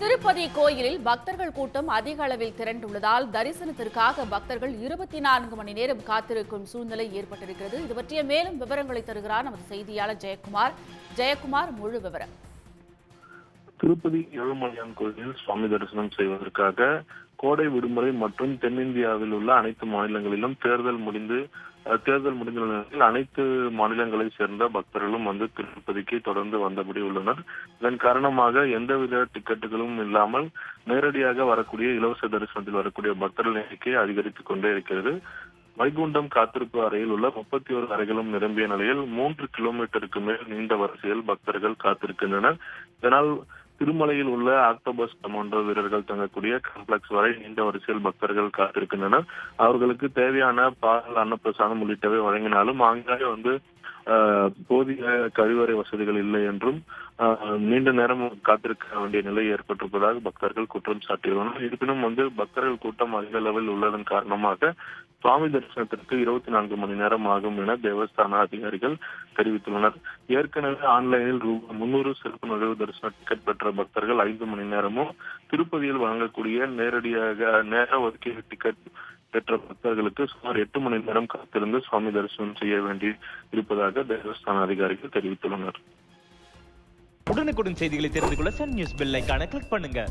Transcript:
திருப்பதி கோயிலில் பக்தர்கள் கூட்டம் அதிக அளவில் திரண்டுள்ளதால் தரிசனத்திற்காக பக்தர்கள் இருபத்தி நான்கு மணி நேரம் காத்திருக்கும் சூழ்நிலை ஏற்பட்டிருக்கிறது. இது பற்றிய மேலும் விவரங்களை தருகிறார் நமது செய்தியாளர் ஜெயக்குமார். ஜெயக்குமார் முழு விவரம். திருப்பதி ஏழுமலையான் கோயிலில் சுவாமி தரிசனம் செய்வதற்காக கோடை விடுமுறை மற்றும் தென்னிந்தியாவில் உள்ள அனைத்து மாநிலங்களிலும் தேர்தல் முடிந்து தேர்தல் முடிந்த நிலையில் அனைத்து மாநிலங்களை சேர்ந்த பக்தர்களும் வந்து திருப்பதிக்கு தொடர்ந்து வந்தபடி உள்ளனர். இதன் காரணமாக எந்தவித டிக்கெட்டுகளும் இல்லாமல் நேரடியாக வரக்கூடிய இலவச தரிசனத்தில் வரக்கூடிய பக்தர்கள் எண்ணிக்கை அதிகரித்துக் கொண்டே இருக்கிறது. வைகுண்டம் காத்திருப்பு அறையில் உள்ள முப்பத்தி ஒரு அறைகளும் நிரம்பிய நிலையில் மூன்று கிலோமீட்டருக்கு மேல் நீண்ட வரிசையில் பக்தர்கள் காத்திருக்கின்றனர். இதனால் திருமலையில் உள்ள ஆக்டோபஸ் கமாண்டோ வீரர்கள் தங்கக்கூடிய காம்ப்ளெக்ஸ் வரை நீண்ட வரிசையில் பக்தர்கள் காத்திருக்கின்றனர். அவர்களுக்கு தேவையான பால் அன்னப்பிரசாதம் உள்ளிட்டவை வழங்கினாலும் ஆங்காங்கே வந்து போதிய கழிவறை வசதிகள் இல்லை என்றும் நீண்ட நேரம் காத்திருக்க வேண்டிய நிலை ஏற்பட்டிருப்பதாக பக்தர்கள் குற்றம் சாட்டியுள்ளனர். இருப்பினும் வந்து பக்தர்கள் கூட்டம் அதிக அளவில் உள்ளதன் காரணமாக சுவாமி தரிசனத்திற்கு இருபத்தி நான்கு மணி நேரம் ஆகும் என தேவஸ்தான அதிகாரிகள் தெரிவித்துள்ளனர். ஏற்கனவே ஆன்லைனில் ரூபாய் முன்னூறு சிறப்பு நுழைவு தரிசன டிக்கெட் பெற்ற பக்தர்கள் ஐந்து மணி நேரமும் திருப்பதியில் வழங்கக்கூடிய நேரடியாக நேர ஒதுக்கீடு டிக்கெட் பெற்ற பக்தர்களுக்கு சுமார் எட்டு மணி நேரம் காத்திருந்து சுவாமி தரிசனம் செய்ய வேண்டி இருப்பதாக தேவஸ்தான அதிகாரிகள் தெரிவித்துள்ளனர். உடனுக்குடன் செய்திகளை தெரிந்து கொள்ள சன் நியூஸ் பெல் ஐகானை கிளிக் பண்ணுங்க.